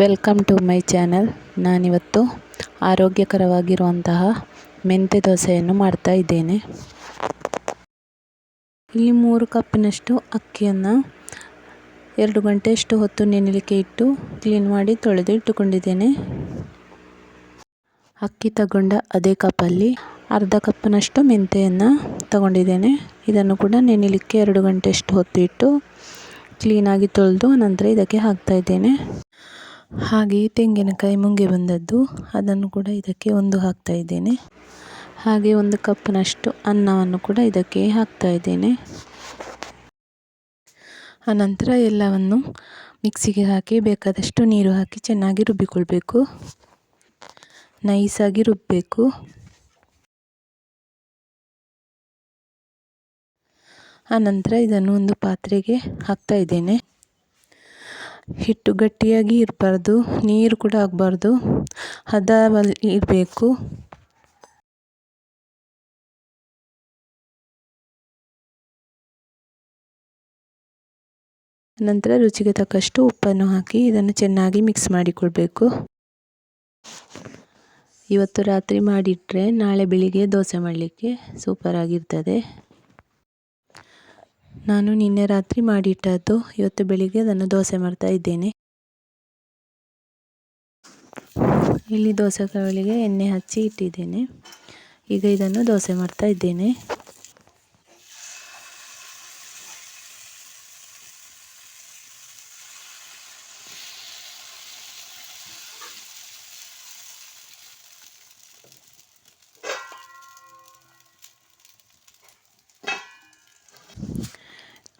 Welcome to my channel ನಾನಿವತ್ತು ಆರೋಗ್ಯಕರವಾಗಿರುವಂತಹ ಮೆಂತ್ಯ ದೋಸೆಯನ್ನು ಮಾಡ್ತಾ ಇದ್ದೇನೆ. ಇಲ್ಲಿ ಮೂರು ಕಪ್ಪಿನಷ್ಟು ಅಕ್ಕಿಯನ್ನು ಎರಡು ಗಂಟೆಯಷ್ಟು ಹೊತ್ತು ನೆನೆಲಿಕ್ಕೆ ಇಟ್ಟು ಕ್ಲೀನ್ ಮಾಡಿ ತೊಳೆದು ಇಟ್ಟುಕೊಂಡಿದ್ದೇನೆ. ಅಕ್ಕಿ ತಗೊಂಡ ಅದೇ ಕಪ್ಪಲ್ಲಿ ಅರ್ಧ ಕಪ್ಪಿನಷ್ಟು ಮೆಂತೆಯನ್ನು ತಗೊಂಡಿದ್ದೇನೆ. ಇದನ್ನು ಕೂಡ ನೆನೆಲಿಕ್ಕೆ ಎರಡು ಗಂಟೆಯಷ್ಟು ಹೊತ್ತು ಇಟ್ಟು ಕ್ಲೀನಾಗಿ ತೊಳೆದು ನಂತರ ಇದಕ್ಕೆ ಹಾಕ್ತಾ ಇದ್ದೇನೆ. ಹಾಗೆಯೇ ತೆಂಗಿನಕಾಯಿ ಮುಂಗೆ ಬಂದದ್ದು. ಅದನ್ನು ಕೂಡ ಇದಕ್ಕೆ ಒಂದು ಹಾಕ್ತಾ ಇದ್ದೇನೆ. ಹಾಗೆ ಒಂದು ಕಪ್ನಷ್ಟು ಅನ್ನವನ್ನು ಕೂಡ ಇದಕ್ಕೆ ಹಾಕ್ತಾ ಇದ್ದೇನೆ. ಆನಂತರ ಎಲ್ಲವನ್ನು ಮಿಕ್ಸಿಗೆ ಹಾಕಿ ಬೇಕಾದಷ್ಟು ನೀರು ಹಾಕಿ ಚೆನ್ನಾಗಿ ರುಬ್ಬಿಕೊಳ್ಬೇಕು. ನೈಸಾಗಿ ರುಬ್ಬಬೇಕು ಆನಂತರ ಇದನ್ನು ಒಂದು ಪಾತ್ರೆಗೆ ಹಾಕ್ತಾ ಇದ್ದೇನೆ. ಹಿಟ್ಟು ಗಟ್ಟಿಯಾಗಿ ಇರಬಾರ್ದು, ನೀರು ಕೂಡ ಆಗಬಾರ್ದು. ಹದ ಇರಬೇಕು. ನಂತರ ರುಚಿಗೆ ತಕ್ಕಷ್ಟು ಉಪ್ಪನ್ನು ಹಾಕಿ ಇದನ್ನು ಚೆನ್ನಾಗಿ ಮಿಕ್ಸ್ ಮಾಡಿಕೊಳ್ಬೇಕು. ಇವತ್ತು ರಾತ್ರಿ ಮಾಡಿಟ್ಟರೆ ನಾಳೆ ಬೆಳಿಗ್ಗೆ ದೋಸೆ ಮಾಡಲಿಕ್ಕೆ ಸೂಪರ್ ಆಗಿರ್ತದೆ. ನಾನು ನಿನ್ನೆ ರಾತ್ರಿ ಮಾಡಿಟ್ಟದ್ದು, ಇವತ್ತು ಬೆಳಿಗ್ಗೆ ಅದನ್ನು ದೋಸೆ ಮಾಡ್ತಾ ಇದ್ದೇನೆ. ಇಲ್ಲಿ ದೋಸೆ ದೋಸೆಗಳಿಗೆ ಎಣ್ಣೆ ಹಚ್ಚಿ ಇಟ್ಟಿದ್ದೇನೆ. ಈಗ ಇದನ್ನು ದೋಸೆ ಮಾಡ್ತಾ ಇದ್ದೇನೆ.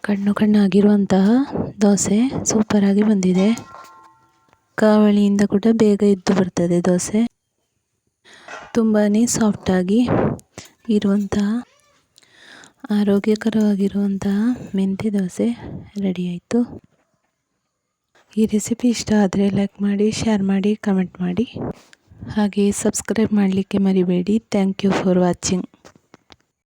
ಕಣ್ಣು ಕಣ್ಣಾಗಿರುವಂತಹ ದೋಸೆ ಸೂಪರಾಗಿ ಬಂದಿದೆ. ಕಾವಳಿಯಿಂದ ಕೂಡ ಬೇಗ ಇದ್ದು ಬರ್ತದೆ ದೋಸೆ. ತುಂಬಾ ಸಾಫ್ಟಾಗಿ ಇರುವಂತಹ ಆರೋಗ್ಯಕರವಾಗಿರುವಂತಹ ಮೆಂತೆ ದೋಸೆ ರೆಡಿ ಆಯಿತು. ಈ ರೆಸಿಪಿ ಇಷ್ಟ ಆದರೆ ಲೈಕ್ ಮಾಡಿ ಶೇರ್ ಮಾಡಿ ಕಮೆಂಟ್ ಮಾಡಿ. ಹಾಗೆ ಸಬ್ಸ್ಕ್ರೈಬ್ ಮಾಡಲಿಕ್ಕೆ ಮರಿಬೇಡಿ. Thank you for watching